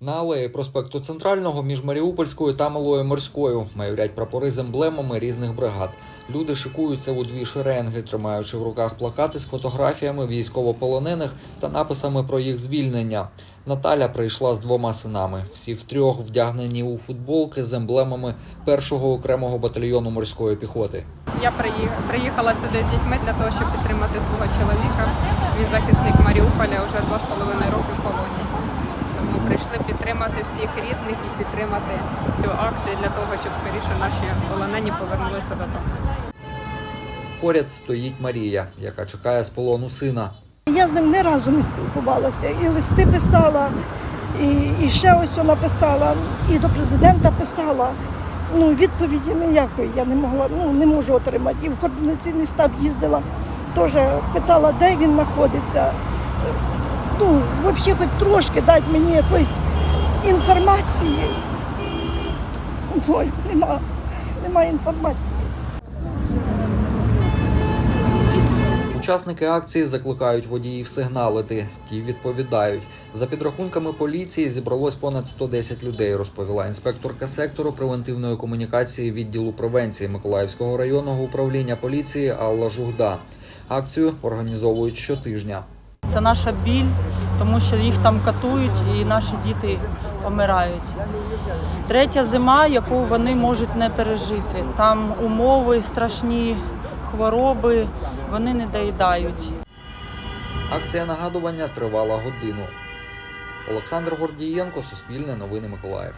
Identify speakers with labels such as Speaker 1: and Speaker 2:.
Speaker 1: На алеї проспекту Центрального між Маріупольською та Малою Морською майорять прапори з емблемами різних бригад. Люди шикуються у дві шеренги, тримаючи в руках плакати з фотографіями військовополонених та написами про їх звільнення. Наталя прийшла з двома синами. Всі втрьох вдягнені у футболки з емблемами першого окремого батальйону морської піхоти.
Speaker 2: Я приїхала, сюди з дітьми для того, щоб підтримати свого чоловіка. Він захисник Маріуполя вже два з половиною роки в полоні. Прийшли підтримати всіх рідних і підтримати цю акцію для того, щоб скоріше наші полонені повернулися додому.
Speaker 1: Поряд стоїть Марія, яка чекає з полону сина.
Speaker 3: Я з ним не разу не спілкувалася. І листи писала, і, і ще ось написала, і до президента писала. Ну, відповіді ніякої я не могла, ну не можу отримати. І в координаційний штаб їздила, теж питала, де він знаходиться. Ну, взагалі, хоч трошки дати мені якоїсь інформації. Ой, нема, нема інформації.
Speaker 1: Учасники акції закликають водіїв сигналити. Ті відповідають. За підрахунками поліції зібралось понад 110 людей, розповіла інспекторка сектору превентивної комунікації відділу превенції Миколаївського районного управління поліції Алла Жугда. Акцію організовують щотижня.
Speaker 4: Це наша біль, тому що їх там катують і наші діти помирають. Третя зима, яку вони можуть не пережити. Там умови страшні, хвороби, вони не доїдають.
Speaker 1: Акція нагадування тривала годину. Олександр Гордієнко, Суспільне новини Миколаїв.